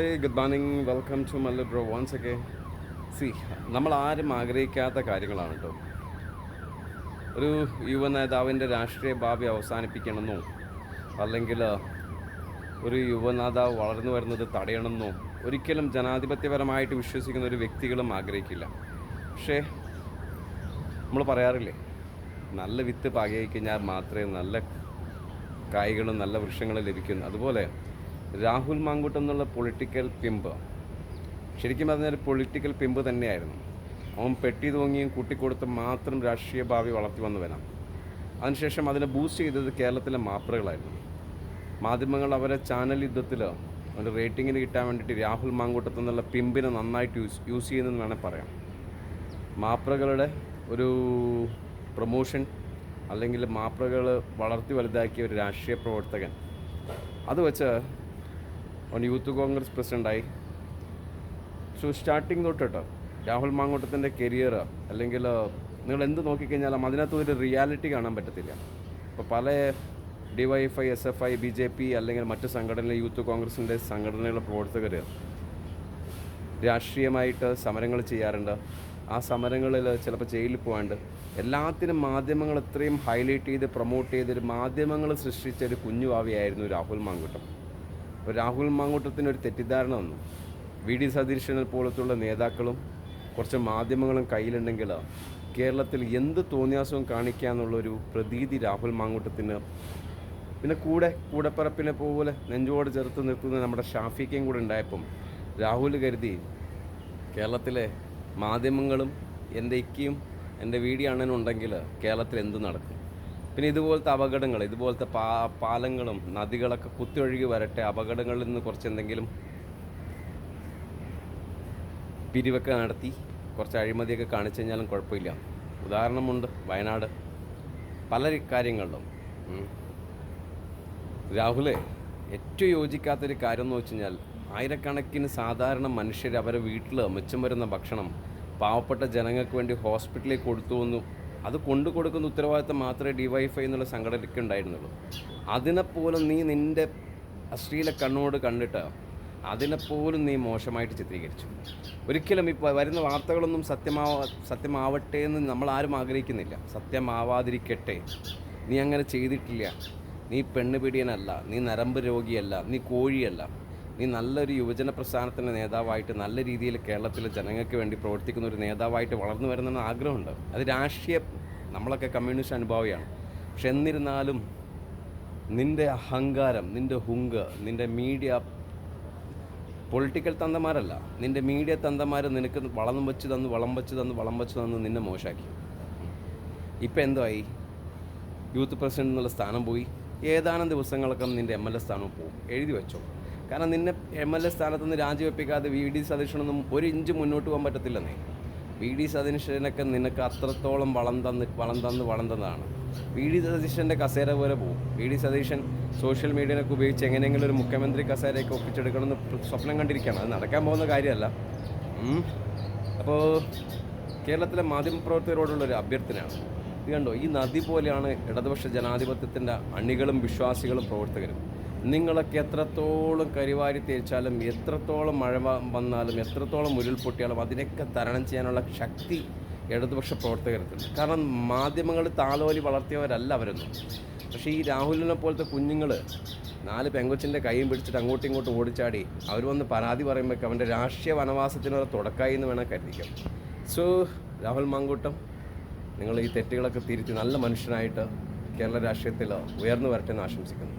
Hey, morning welcome to മല്ല bro once ഒക്കെ. സി നമ്മൾ ആരും ആഗ്രഹിക്കാത്ത കാര്യങ്ങളാണ് കേട്ടോ ഒരു യുവ നേതാവിന്റെ രാഷ്ട്രീയ ഭാവി അവസാനിപ്പിക്കണമെന്നോ അല്ലെങ്കിൽ ഒരു യുവ നേതാവ് വളർന്നു വരുന്നത് തടയണമെന്നോ ഒരിക്കലും ജനാധിപത്യപരമായിട്ട് വിശ്വസിക്കുന്ന ഒരു വ്യക്തികളും ആഗ്രഹിക്കില്ല. പക്ഷേ നമ്മൾ പറയാറില്ലേ നല്ല വിത്ത് പാകി കഴിഞ്ഞാൽ മാത്രമേ നല്ല കായ്കളും നല്ല വൃക്ഷങ്ങളും ലഭിക്കുന്നു അതുപോലെ രാഹുൽ മാങ്കൂട്ടം എന്നുള്ള പൊളിറ്റിക്കൽ പിമ്പ് ശരിക്കും പറഞ്ഞാൽ പൊളിറ്റിക്കൽ പിമ്പ് തന്നെയായിരുന്നു. അവൻ പെട്ടി തൂങ്ങിയും കൂട്ടിക്കൊടുത്ത് മാത്രം രാഷ്ട്രീയ ഭാവി വളർത്തി വന്നു വരാം അതിനുശേഷം അതിനെ ബൂസ്റ്റ് ചെയ്തത് കേരളത്തിലെ മാപ്രകളായിരുന്നു. മാധ്യമങ്ങൾ അവരെ ചാനൽ യുദ്ധത്തിൽ അവന്റെ റേറ്റിങ്ങിന് കിട്ടാൻ വേണ്ടിയിട്ട് രാഹുൽ മാങ്കൂട്ടത്ത് എന്നുള്ള പിമ്പിനെ നന്നായിട്ട് യൂസ് യൂസ് ചെയ്യുന്നതെന്ന് വേണേൽ പറയാം. മാപ്രകളുടെ ഒരു പ്രൊമോഷൻ അല്ലെങ്കിൽ മാപ്രകൾ വളർത്തി വലുതാക്കിയ ഒരു രാഷ്ട്രീയ പ്രവർത്തകൻ. അത് വെച്ച് അവൻ യൂത്ത് കോൺഗ്രസ് പ്രസിഡന്റായി സോ സ്റ്റാർട്ടിങ് തൊട്ട് കേട്ടോ രാഹുൽ മാങ്ങോട്ടത്തിന്റെ കരിയർ അല്ലെങ്കിൽ നിങ്ങൾ എന്ത് നോക്കിക്കഴിഞ്ഞാലും അതിനകത്ത് ഒരു റിയാലിറ്റി കാണാൻ പറ്റത്തില്ല. ഇപ്പോൾ പല D Y F I S F I B J P അല്ലെങ്കിൽ മറ്റ് സംഘടനയിലെ യൂത്ത് കോൺഗ്രസിന്റെ സംഘടനകളുടെ പ്രവർത്തകർ രാഷ്ട്രീയമായിട്ട് സമരങ്ങൾ ചെയ്യാറുണ്ട്. ആ സമരങ്ങളിൽ ചിലപ്പോൾ ജയിലിൽ പോകാണ്ട് എല്ലാത്തിനും മാധ്യമങ്ങൾ ഇത്രയും ഹൈലൈറ്റ് ചെയ്ത് പ്രൊമോട്ട് ചെയ്തൊരു മാധ്യമങ്ങൾ സൃഷ്ടിച്ച ഒരു കുഞ്ഞു ഭാവിയായിരുന്നു രാഹുൽ മാങ്കൂട്ടം രാഹുൽ മാങ്കൂട്ടത്തിന് ഒരു തെറ്റിദ്ധാരണ വന്നു. വി ഡി സതീശനെ പോലത്തുള്ള നേതാക്കളും കുറച്ച് മാധ്യമങ്ങളും കയ്യിലുണ്ടെങ്കിൽ കേരളത്തിൽ എന്ത് തോന്നിയാസവും കാണിക്കാന്നുള്ളൊരു പ്രതീതി രാഹുൽ മാങ്കൂട്ടത്തിന് പിന്നെ കൂടെ കൂടെപ്പറപ്പിനെ പോലെ നെഞ്ചോട് ചേർത്ത് നിർത്തുന്ന നമ്മുടെ ഷാഫിക്കയും കൂടെ ഉണ്ടായപ്പം രാഹുൽ കരുതി കേരളത്തിലെ മാധ്യമങ്ങളും എന്റെ ഇക്കയും എന്റെ വീഡിയോ അണ്ണനും ഉണ്ടെങ്കിൽ കേരളത്തിൽ എന്ത് നടക്കും? പിന്നെ ഇതുപോലത്തെ അപകടങ്ങൾ ഇതുപോലത്തെ പാ പാലങ്ങളും നദികളൊക്കെ കുത്തിയൊഴുകി വരട്ടെ അപകടങ്ങളിൽ നിന്ന് കുറച്ച് എന്തെങ്കിലും പിരിവൊക്കെ നടത്തി കുറച്ച് അഴിമതിയൊക്കെ കാണിച്ചു കഴിഞ്ഞാലും കുഴപ്പമില്ല ഉദാഹരണമുണ്ട് വയനാട് പല കാര്യങ്ങളിലും. രാഹുലെ ഏറ്റവും യോജിക്കാത്തൊരു കാര്യം എന്ന് വെച്ച് കഴിഞ്ഞാൽ ആയിരക്കണക്കിന് സാധാരണ മനുഷ്യർ അവരെ വീട്ടിൽ മിച്ചം വരുന്ന ഭക്ഷണം പാവപ്പെട്ട ജനങ്ങൾക്ക് വേണ്ടി ഹോസ്പിറ്റലിൽ കൊടുത്തു എന്നു അത് കൊണ്ടു കൊടുക്കുന്ന ഉത്തരവാദിത്തം മാത്രമേ ഡിവൈഫൈ എന്നുള്ള സംഘടനയ്ക്ക് ഉണ്ടായിരുന്നുള്ളൂ. അതിനെപ്പോലും നീ നിന്റെ അശ്ലീല കണ്ണോട് കണ്ടിട്ട് അതിനെപ്പോലും നീ മോശമായിട്ട് ചിത്രീകരിച്ചു. ഒരിക്കലും ഇപ്പോൾ വരുന്ന വാർത്തകളൊന്നും സത്യമാവ സത്യമാവട്ടെ എന്ന് നമ്മൾ ആരും ആഗ്രഹിക്കുന്നില്ല. സത്യമാവാതിരിക്കട്ടെ. നീ അങ്ങനെ ചെയ്തിട്ടില്ല. നീ പെണ്ണ് പിടിയനല്ല നീ നരമ്പ് രോഗിയല്ല. നീ കോഴിയല്ല. നീ നല്ലൊരു യുവജന പ്രസ്ഥാനത്തിന്റെ നേതാവായിട്ട് നല്ല രീതിയിൽ കേരളത്തിലെ ജനങ്ങൾക്ക് വേണ്ടി പ്രവർത്തിക്കുന്ന ഒരു നേതാവായിട്ട് വളർന്നു വരുന്ന ആഗ്രഹമുണ്ട്. അത് രാഷ്ട്രീയ നമ്മളൊക്കെ കമ്മ്യൂണിസ്റ്റ് അനുഭാവിയാണ്. പക്ഷെ എന്നിരുന്നാലും നിന്റെ അഹങ്കാരം നിന്റെ ഹുങ്ക് നിന്റെ മീഡിയ പൊളിറ്റിക്കൽ തന്തമാരല്ല. നിന്റെ മീഡിയ തന്തമാർ നിനക്ക് വളം വെച്ച് തന്ന് വളം വെച്ച് തന്ന് വളം വെച്ച് തന്ന് നിന്നെ മോശമാക്കി ഇപ്പം എന്തായി യൂത്ത് പ്രസിഡന്റ് എന്നുള്ള സ്ഥാനം പോയി. ഏതാനും ദിവസങ്ങളൊക്കെ നിന്റെ എം എൽ എ സ്ഥാനം പോകും എഴുതി വെച്ചോ കാരണം നിന്നെ എം എൽ എ സ്ഥാനത്ത് നിന്ന് രാജിവെപ്പിക്കാതെ വി ഡി സതീഷനൊന്നും ഒരു ഇഞ്ച് മുന്നോട്ട് പോകാൻ പറ്റത്തില്ലെന്നേ വി ഡി സതീശനൊക്കെ നിനക്ക് അത്രത്തോളം വളം തന്ന് വളം തന്ന് വളം തന്നതാണ്. വി ഡി സതീശന്റെ കസേര പോലെ പോകും. വി ഡി സതീശൻ സോഷ്യൽ മീഡിയനൊക്കെ ഉപയോഗിച്ച് എങ്ങനെയെങ്കിലും ഒരു മുഖ്യമന്ത്രി കസേരയൊക്കെ ഒപ്പിച്ചെടുക്കണമെന്ന് സ്വപ്നം കണ്ടിരിക്കുകയാണ്. അത് നടക്കാൻ പോകുന്ന കാര്യമല്ല. അപ്പോൾ കേരളത്തിലെ മാധ്യമപ്രവർത്തകരോടുള്ളൊരു അഭ്യർത്ഥനയാണ്. ഇത് കണ്ടോ? ഈ നദി പോലെയാണ് ഇടതുപക്ഷ ജനാധിപത്യത്തിന്റെ അണികളും വിശ്വാസികളും പ്രവർത്തകരും. നിങ്ങളൊക്കെ എത്രത്തോളം കരിവാരി തേച്ചാലും എത്രത്തോളം മഴ വന്നാലും എത്രത്തോളം ഉരുൾപൊട്ടിയാലും അതിനൊക്കെ തരണം ചെയ്യാനുള്ള ശക്തി ഇടതുപക്ഷ പ്രവർത്തകർക്കുണ്ട്. കാരണം മാധ്യമങ്ങൾ താലോലി വളർത്തിയവരല്ല അവരൊന്നും. പക്ഷേ ഈ രാഹുലിനെ പോലത്തെ കുഞ്ഞുങ്ങൾ നാല് പെങ്കൊച്ചിന്റെ കൈയും പിടിച്ചിട്ട് അങ്ങോട്ടും ഇങ്ങോട്ടും ഓടിച്ചാടി അവർ വന്ന് പരാതി പറയുമ്പോൾ അവന്റെ രാഷ്ട്രീയ വനവാസത്തിനുള്ള തുടക്കമായി എന്ന് വേണം കരുതിക്കാം സോ രാഹുൽ മാങ്കൂട്ടം നിങ്ങൾ ഈ തെറ്റുകളൊക്കെ തിരുത്തി നല്ല മനുഷ്യനായിട്ട് കേരള രാഷ്ട്രീയത്തിൽ ഉയർന്നു വരട്ടെ എന്ന് ആശംസിക്കുന്നു.